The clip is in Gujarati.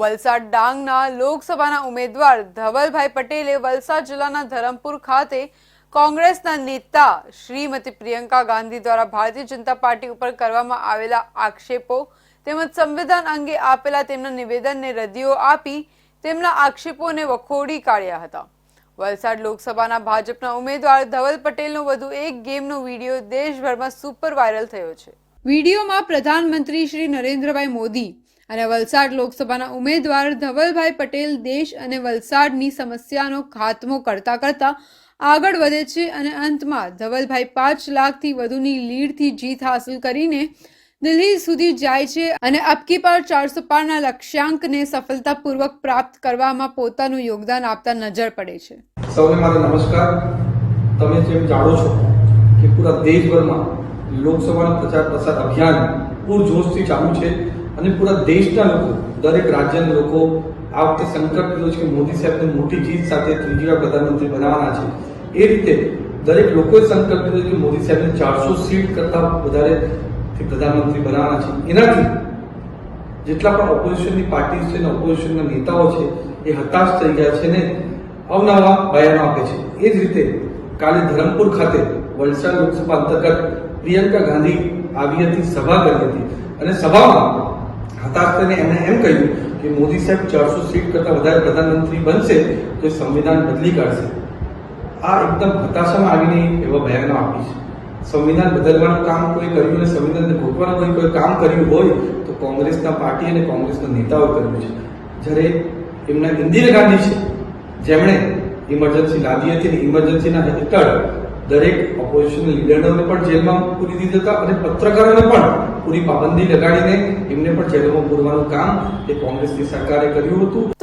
વલસાડ ડાંગના લોકસભાના ઉમેદવાર ધવલભાઈ પટેલે વલસાડ જિલ્લાના ધરમપુર ખાતે કોંગ્રેસના નેતા શ્રીમતી પ્રિયંકા ગાંધી દ્વારા ભારતીય જનતા પાર્ટી ઉપર કરવામાં આવેલા આક્ષેપો, તેમજ સંવિધાન અંગે આપેલા તેમના નિવેદનને રદિયો આપી તેમના આક્ષેપોને વખોડી કાઢ્યા હતા. વલસાડ લોકસભાના ભાજપના ઉમેદવાર ધવલ પટેલનો વધુ એક ગેમનો વીડિયો દેશભરમાં સુપર વાયરલ થયો છે. વિડીયોમાં પ્રધાનમંત્રી શ્રી નરેન્દ્રભાઈ મોદી અને વલસાડ લોકસભાના ઉમેદવાર ધવલભાઈ પટેલ દેશ અને વલસાડની સમસ્યાનો ખાત્મો કરતા કરતા આગળ વધે છે અને અંતમાં ધવલભાઈ પાંચ લાખથી વધુની લીડથી જીત હાંસલ કરીને દિલ્હી સુધી જાય છે અને અબકી પાર ચારસો પારના લક્ષ્યાંકને સફળતાપૂર્વક પ્રાપ્ત કરવામાં પોતાનું યોગદાન આપતા નજર પડે છે. સૌને મારો નમસ્કાર. તમે જેમ જાણો છો કે પૂરા દેશભરમાં લોકસભાનો પ્રચાર પ્રસાર અભિયાન પૂરજોશથી ચાલુ છે. અને પૂરા દેશના લોકો, દરેક રાજ્યના લોકો આ વખતે સંકલ્પ લીધો છે કે મોદી સાહેબને મોટી જીત સાથે ત્રીજી વાર પ્રધાનમંત્રી બનાવવાના છે. એ રીતે દરેક લોકોએ સંકલ્પ લીધો કે મોદી સાહેબને ચારસો સીટ કરતાં વધારે પ્રધાનમંત્રી બનાવવાના છે. એનાથી જેટલા પણ ઓપોઝિશનની પાર્ટી છે અને ઓપોઝિશનના નેતાઓ છે, એ હતાશ થઈ ગયા છે ને અવનવા બયાનો આપે છે. એ જ રીતે કાલે ધરમપુર ખાતે વલસાડ લોકસભા અંતર્ગત પ્રિયંકા ગાંધી આવી હતી, સભા કરી હતી. અને સભામાં હતાશ થઈને એમણે એમ કહ્યું કે મોદી સાહેબ ચારસો સીટ કરતાં વધારે પ્રધાનમંત્રી બનશે તો સંવિધાન બદલી કાઢશે. આ એકદમ હતાશામાં આવીને એવા બયાનો આપી છે. સંવિધાન બદલવાનું કામ કોઈ કર્યું અને સંવિધાનને ઘોટવાનું કોઈ કોઈ કામ કર્યું હોય તો કોંગ્રેસના પાર્ટી અને કોંગ્રેસના નેતાઓ કર્યું છે. જ્યારે એમના ઇન્દિરા ગાંધી છે, જેમણે ઇમરજન્સી લાદી હતી અને ઇમરજન્સીના હેઠળ દરેક ઓપોઝિશન લીડરને પણ જેલમાં પૂરી દીધા હતા અને પત્રકારોને પણ પૂરી પાબંદી લગાડીને એમને પણ જેલમાં પૂરવાનું કામ એ કોંગ્રેસની સરકારે કર્યું હતું.